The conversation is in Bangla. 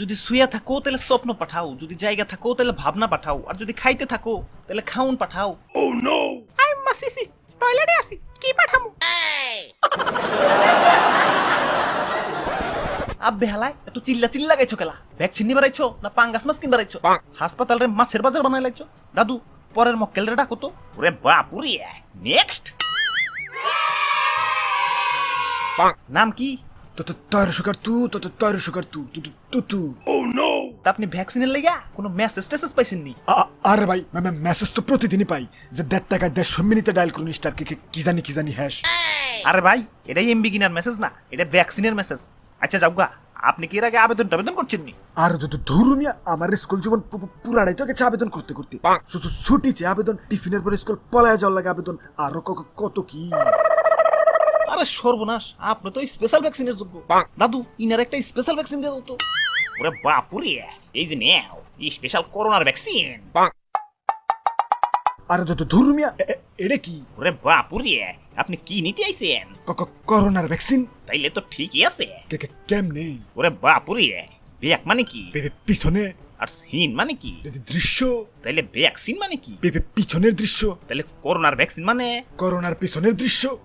যদি শুয়ে থাকো তাহলে স্বপ্ন পাঠাও। যদি জায়গা থাকো তাহলে ভাবনা পাঠাও। আর যদি খাইতে থাকো তাহলে খাউন পাঠাও। আই মাসিসি টয়লেটে আসি। কি পাঠামু? আব্বে হালায় এত চিল্লা চিল্লা গাইছো কেলা? ভ্যাকসিন নিবার আইছো না পাঙ্গাস মাছ কিনবার আইছো? হাসপাতাল রে মাছের বাজার বানাই লাইছো? দাদু পরের মক্কেল রে ডাকো তো। ওরে বাপুরি নেক্সট নাম কি? তো তো তু তো তো তৈর সুকার তু আপনি ভ্যাকসিনের কোনো মেসেজ টেসেজ পাইছেন নি আরে ভাই মেসেজ তো প্রতিদিনই পাই যে দেড় টাকায় দেড়শো মিনিটে করুন স্টার কি কি- জানি কি জানি আরে ভাই এটাই মেসেজ না এটা ভ্যাকসিনের মেসেজ আচ্ছা যাও গা আপনি কি এর আগে আবেদন টাবেদন করছেন নি আর ধরুমিয়া আমার স্কুল জীবন পুরাটাই তো গেছে আবেদন করতে করতে ছুটি চেয়ে আবেদন টিফিনের পরে স্কুল পলায় যাওয়ার লাগে আবেদন আরও কত কি আরে সর্বনাশ আপনি তো স্পেশাল ভ্যাকসিনের যোগ্য। দাদু ইনার একটা স্পেশাল ভ্যাকসিন দিয়ে দাও তো। ওরে বাপুরে এই যে নেও স্পেশাল করোনার ভ্যাকসিন আর যত ধরুমিয়া এটা কি? ওরে বাপুরে আপনি কি নিতে আইছেন? করোনার ভ্যাকসিন তাইলে তো ঠিকই আছে। কেমনে? ওরে বাপুরে ব্যাক মানে কি? পিছনে। আর সিন মানে কি? যদি দৃশ্য। তাইলে ভ্যাকসিন মানে কি? পে- পে- পিছনের দৃশ্য। তাইলে করোনার ভ্যাকসিন মানে? করোনার পিছনের দৃশ্য।